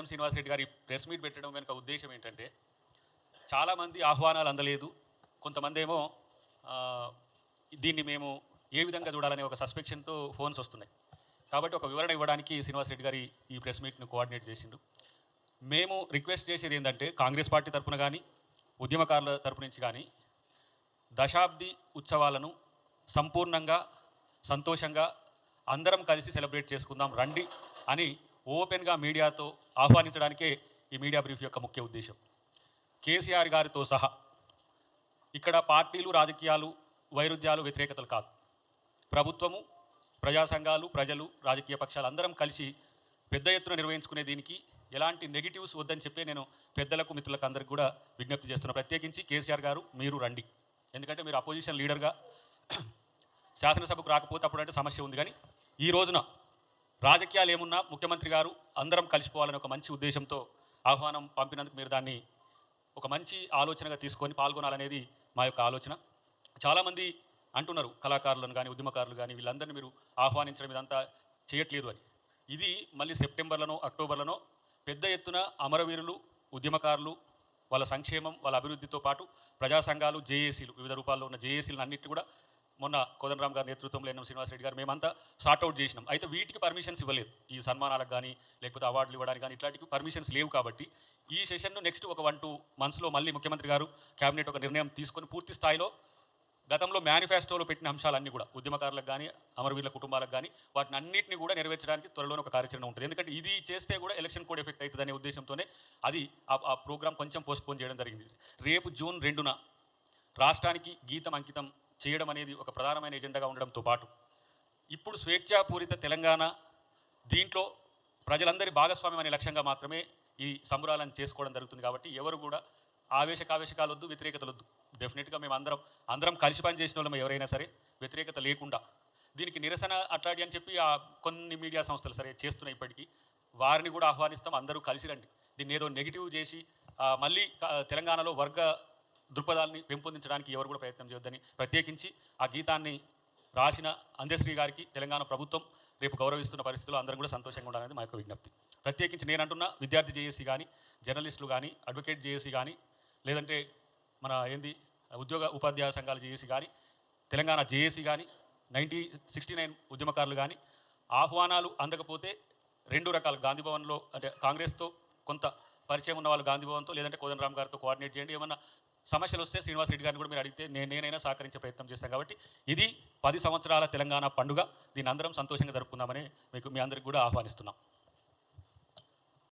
NM Srinivasa Reddy గారి press meet పెట్టడం వెనుక ఉద్దేశం ఏంటంటే చాలామంది ఆహ్వానాలు అందలేదు. కొంతమంది ఏమో దీన్ని మేము ఏ విధంగా చూడాలనే ఒక సస్పెక్షన్తో ఫోన్స్ వస్తున్నాయి. కాబట్టి ఒక వివరణ ఇవ్వడానికి శ్రీనివాసరెడ్డి గారి ఈ ప్రెస్ మీట్ను కోఆర్డినేట్ చేసిండు. మేము రిక్వెస్ట్ చేసేది ఏంటంటే కాంగ్రెస్ పార్టీ తరపున కానీ ఉద్యమకారుల తరపు నుంచి కానీ దశాబ్ది ఉత్సవాలను సంపూర్ణంగా సంతోషంగా అందరం కలిసి సెలబ్రేట్ చేసుకుందాం రండి అని ఓపెన్గా మీడియాతో ఆహ్వానించడానికే ఈ మీడియా బ్రీఫ్ యొక్క ముఖ్య ఉద్దేశం. కేసీఆర్ గారితో సహా ఇక్కడ పార్టీలు రాజకీయాలు వైరుధ్యాలు వ్యతిరేకతలు కాదు. ప్రభుత్వము ప్రజా సంఘాలు ప్రజలు రాజకీయ పక్షాలు అందరం కలిసి పెద్ద ఎత్తున నిర్వహించుకునే దీనికి ఎలాంటి నెగిటివ్స్ వద్దని చెప్పి నేను పెద్దలకు మిత్రులకు అందరికి కూడా విజ్ఞప్తి చేస్తున్నా. ప్రత్యేకించి కేసీఆర్ గారు మీరు రండి. ఎందుకంటే మీరు అపోజిషన్ లీడర్గా శాసనసభకు రాకపోతే అప్పుడంటే సమస్య ఉంది. కానీ ఈ రోజున రాజకీయాలు ఏమున్నా ముఖ్యమంత్రి గారు అందరం కలిసిపోవాలని ఒక మంచి ఉద్దేశంతో ఆహ్వానం పంపినందుకు మీరు దాన్ని ఒక మంచి ఆలోచనగా తీసుకొని పాల్గొనాలనేది మా యొక్క ఆలోచన. చాలామంది అంటున్నారు కళాకారులను కానీ ఉద్యమకారులు కానీ వీళ్ళందరినీ మీరు ఆహ్వానించడం ఇదంతా చేయట్లేదు అని. ఇది మళ్ళీ సెప్టెంబర్లోనో అక్టోబర్లోనో పెద్ద ఎత్తున అమరవీరులు ఉద్యమకారులు వాళ్ళ సంక్షేమం వాళ్ళ అభివృద్ధితో పాటు ప్రజా సంఘాలు జేఏసీలు వివిధ రూపాల్లో ఉన్న జేఏసీలను అన్నిటి కూడా మొన్న కోదండరామ్ గారి నేతృత్వంలో ఎన్ఎం శ్రీనివాసరెడ్డి గారు మేమంతా సార్ట్అవుట్ చేసినాం. అయితే వీటికి పర్మిషన్స్ ఇవ్వలేదు. ఈ సన్మానాలకు కానీ లేకపోతే అవార్డులు ఇవ్వడానికి కానీ ఇట్లాంటివి పర్మిషన్స్ లేవు కాబట్టి ఈ సెషన్ను నెక్స్ట్ ఒక వన్ టూ మంత్స్లో మళ్ళీ ముఖ్యమంత్రి గారు కేబినెట్ ఒక నిర్ణయం తీసుకొని పూర్తి స్థాయిలో గతంలో మేనిఫెస్టోలో పెట్టిన అంశాలన్నీ కూడా ఉద్యమకారులకు కానీ అమరవీరుల కుటుంబాలకు కానీ వాటిని అన్నింటినీ కూడా నెరవేర్చడానికి త్వరలోనే ఒక కార్యాచరణ ఉంటుంది. ఎందుకంటే ఇది చేస్తే కూడా ఎలక్షన్ కోడ్ ఎఫెక్ట్ అవుతుంది అనే ఉద్దేశంతోనే అది ఆ- ఆ ప్రోగ్రామ్ కొంచెం పోస్ట్పోన్ చేయడం జరిగింది. రేపు జూన్ రెండున రాష్ట్రానికి గీతం అంకితం చేయడం అనేది ఒక ప్రధానమైన ఎజెండాగా ఉండడంతో పాటు ఇప్పుడు స్వేచ్ఛాపూరిత తెలంగాణ దీంట్లో ప్రజలందరి భాగస్వామ్యం అనే లక్ష్యంగా మాత్రమే ఈ సంబురాలను చేసుకోవడం జరుగుతుంది కాబట్టి ఎవరు కూడా ఆవేశకావేశకాలు వద్దు వ్యతిరేకతలు వద్దు డెఫినెట్గా మేము అందరం అందరం కలిసి పనిచేసిన వాళ్ళం ఎవరైనా సరే వ్యతిరేకత లేకుండా. దీనికి నిరసన అట్లాంటి అని చెప్పి ఆ కొన్ని మీడియా సంస్థలు సరే చేస్తున్నాయి ఇప్పటికీ. వారిని కూడా ఆహ్వానిస్తాం అందరూ కలిసి రండి. దీన్ని ఏదో నెగిటివ్ చేసి మళ్ళీ తెలంగాణలో వర్గ దృక్పథాలని పెంపొందించడానికి ఎవరు కూడా ప్రయత్నం చేయొద్దని ప్రత్యేకించి ఆ గీతాన్ని రాసిన అందశ్రీ గారికి తెలంగాణ ప్రభుత్వం రేపు గౌరవిస్తున్న పరిస్థితుల్లో అందరం కూడా సంతోషంగా ఉండాలనేది మా యొక్క విజ్ఞప్తి. ప్రత్యేకించి నేను అంటున్న విద్యార్థి జేఏసీ కానీ జర్నలిస్టులు కానీ అడ్వకేట్ జేఏసీ కానీ లేదంటే మన ఏంది ఉద్యోగ ఉపాధ్యాయ సంఘాల జేఏసీ కానీ తెలంగాణ జేఏసీ కానీ నైన్టీ సిక్స్టీ నైన్ ఉద్యమకారులు కానీ ఆహ్వానాలు అందకపోతే రెండు రకాల గాంధీ భవన్లో అంటే కాంగ్రెస్తో కొంత పరిచయం ఉన్న వాళ్ళు గాంధీ భవన్తో లేదంటే కోదండరామ్ గారితో కోఆర్డినేట్ చేయండి. ఏమన్నా సమస్యలు వస్తే శ్రీనివాస్ రెడ్డి గారిని కూడా మీరు అడిగితే నేను నేనైనా సహకరించే ప్రయత్నం చేస్తాను కాబట్టి ఇది పది సంవత్సరాల తెలంగాణ పండుగ. దీన్ని అందరం సంతోషంగా జరుపుకుందామని మీకు మీ అందరికి కూడా ఆహ్వానిస్తున్నాం.